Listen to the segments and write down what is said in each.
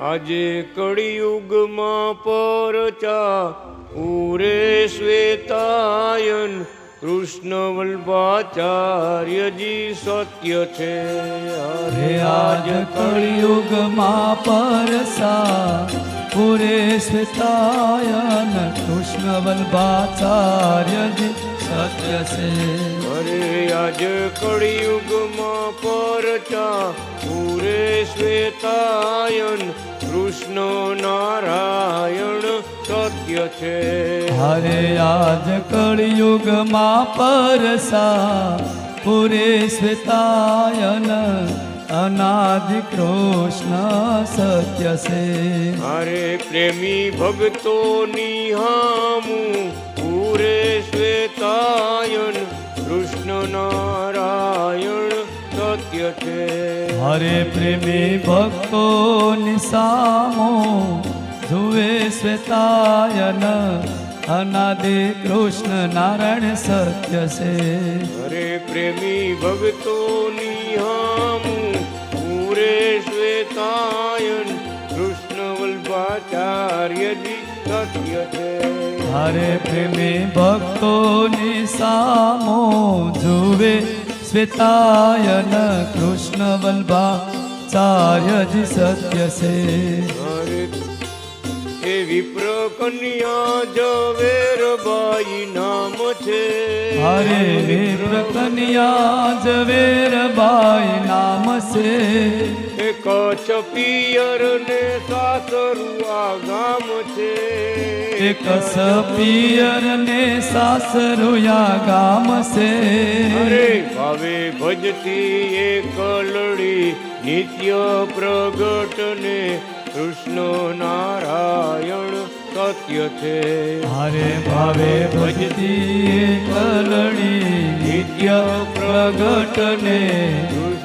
આજે કળિયુગમાં પરચા ઉરે શ્વેતાયન કૃષ્ણ વલ્ભાચાર્યજી સત્ય છે. અરે આજ કળિયુગમાં પરસા પુરે શ્વેતાયન કૃષ્ણ વલ્ભાચાર્યજી સત્ય છે. અરે આજ કળિયુગમાં પરચા પૂરે શ્વેતાયન કૃષ્ણ નારાયણ સત્ય છે. હરે આજ કળિયુગમાં પરસા પુરે શ્વેતાયન અનાદિ કૃષ્ણ સત્ય છે. અરે પ્રેમી ભક્તો નિહામું પૂરે શ્વેતાયન કૃષ્ણ નારાયણ સત્ય છે હરે પ્રેમી ભક્તો નિસામો જુએ શ્વેતાયન અનાદિ કૃષ્ણ નારાયણ સત્ય છે હરે પ્રેમી ભક્તો નિહામું પૂરે શ્વેતાયન કૃષ્ણ વલ્ભાચાર્યજી સત્ય છે. હરે પ્રેમી ભક્તો નિસામો જુએ શ્વેતાયન કૃષ્ણ વલ્ભા ચાર્યજી સત્ય છે. એ વિપ્ર કન્યા ઝવેરબાઈ નામ છે. હરે વિપ્ર કન્યા ઝવેરબાઈ નામ છે. કચ્છ પિયર ને સાસરુ આ ગામ છે. એક પિયર ને સાસરુયા ગામ છે. અરે ભાવે ભજતી એ કલડી નિત્ય પ્રગટ ને કૃષ્ણ નારાયણ સત્ય છે. હરે ભાવે ભજતી કલડી નિત્ય પ્રગટ ને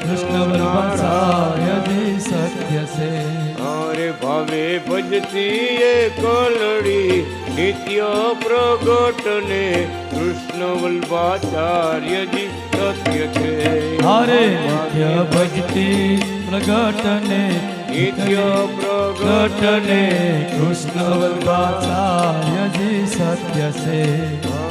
કૃષ્ણ વલ્ભાચાર્યજી સત્ય છે. અરે ભાવે ભજતી એ કલડી નિત્ય પ્રગટને કૃષ્ણ વલ્ભાચાર્યજી સત્ય છે. હરે નિત્ય ભજતી પ્રગટને નિત્ય પ્રગટને કૃષ્ણ વલ્ભાચાર્યજી સત્ય છે.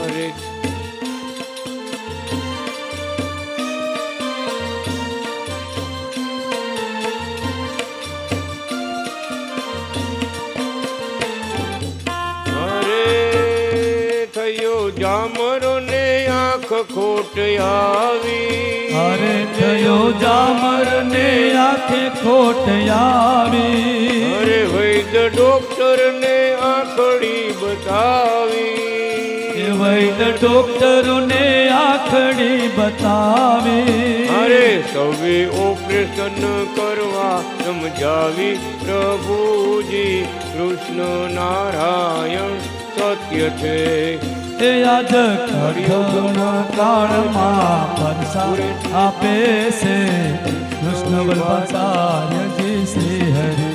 જામરો ને આંખ ખોટ આવી. હરે થયો જામર ને આંખે ખોટ આવી. અરે વૈદ ડોક્ટર ને આંખડી બતાવી. વૈદ ડોક્ટર ને આંખડી બતાવી. અરે સૌએ ઓપરેશન કરવા સમજાવી પ્રભુજી કૃષ્ણ નારાયણ સત્ય છે. એ આજ કઠણ કાળમાં પરસાર આપે છે. કૃષ્ણ વલ્ભાચાર્યજી શ્રી હરિ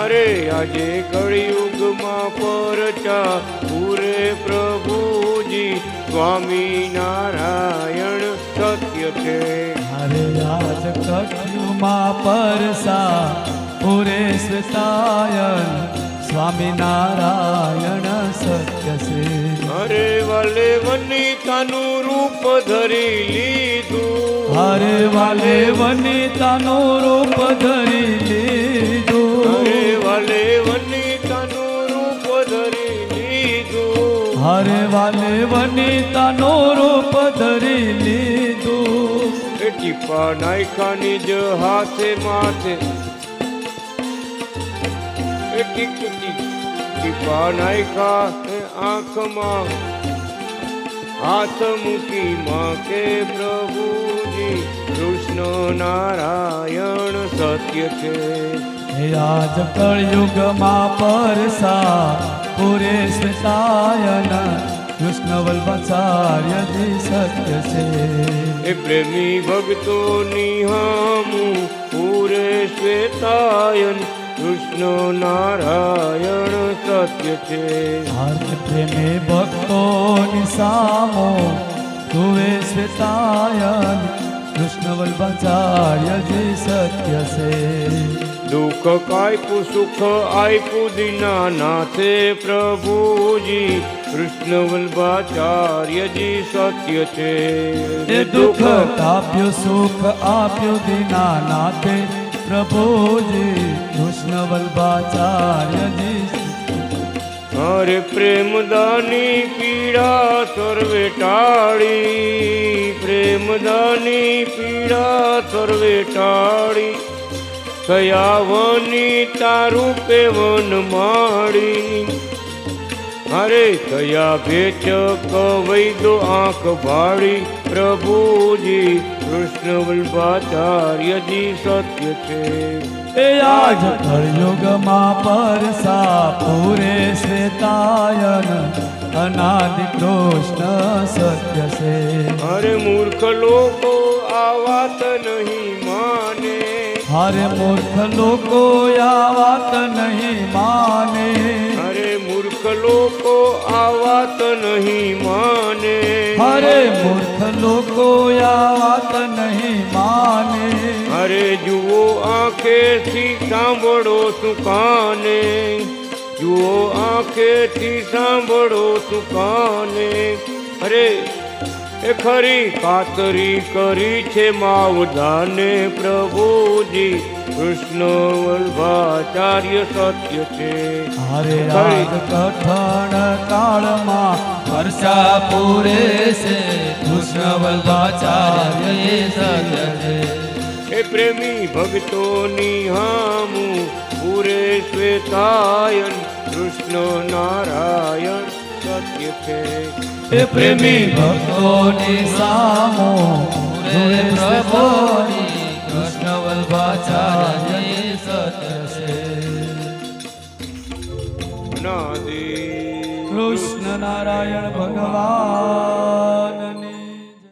અરે આજે કળિયુગમાં પરચા પૂરે પ્રભુજી સ્વામી નારાયણ સત્ય છે. અરે આજ કળિયુગમાં પરસા પૂરે શ્વેતાયન સ્વામી નારાયણ સત્ય છે. હરે વાલે વનિતાનું રૂપ ધરી લીધું. હરે વાલે વનિતાનું રૂપ ધરી લીધું. હરે વાલે વનિતાનું રૂપ ધરી લીધું. હરે વાલે વનિતાનું રૂપ ધરી લીધું. ટીપા નાયખા જ હાથે માથે ટીક ટીક ટીપા નાયખા એ આંખમાં. હાથ મૂકી માં કે પ્રભુજી કૃષ્ણ નારાયણ સત્ય છે. આજ કળયુગમાં પરસા પુરેશ સાયન કૃષ્ણ વલ્ભાચાર્યજી સત્ય છે. એ પ્રેમી ભક્તો નિહામું પૂરે શ્વેતાયન કૃષ્ણ નારાયણ સત્ય છે. હાથ પ્રેમે ભક્તો નિસામો તુવે શ્વેતાયન કૃષ્ણ વલ્ભાચાર્યજી સત્ય છે. દુઃખ કાયપું સુખ આયપું દીનાનાથે પ્રભુજી કૃષ્ણ વલ્ભાચાર્યજી સત્ય છે. દુઃખ તાપ્યું સુખ આપ્યું દીનાનાથે પ્રભુજી કૃષ્ણ વલ્ભાચાર્યજી હરે પ્રેમદાની પીડા સર્વે ટાળી પ્રેમદાની પીડા સર્વે ટાળી કયા વની તારું પેવન માડી હરે કયા ભેચ કવઈ દો આંખ ભાળી પ્રભુજી કૃષ્ણ વલ્ભાચાર્યજી સત્ય છે. એ આજ કળયુગમાં પરસા પૂરે શ્વેતાયન અનાદિ કૃષ્ણ સત્ય છે. અરે મૂર્ખ લોકો આ વાત નહીં માને. હરે મૂર્ખ લોકો આ વાત નહીં માને. અરે લોકો આ વાત નહીં માને. અરે મૂર્ખ લોકો આ વાત નહીં માને. અરે જુઓ આંખેથી સાંભળો શું કાને. જુઓ આંખેથી સાંભળો શું કાને. અરે એ ખરી કાતરી કરી છે માવદાને પ્રભુજી. કૃષ્ણ વલ્ભાચાર્ય સત્ય છે હરે રાગ કઠણ કાળમાં વર્ષા પૂરે છે કૃષ્ણ વલ્ભાચાર્ય એ સત્ય છે એ પ્રેમી ભક્તોની હામું પૂરે શ્વેતાયન કૃષ્ણ નારાયણ સત્ય છે એ પ્રેમી ભક્તોની સામો પૂરે પ્રભુની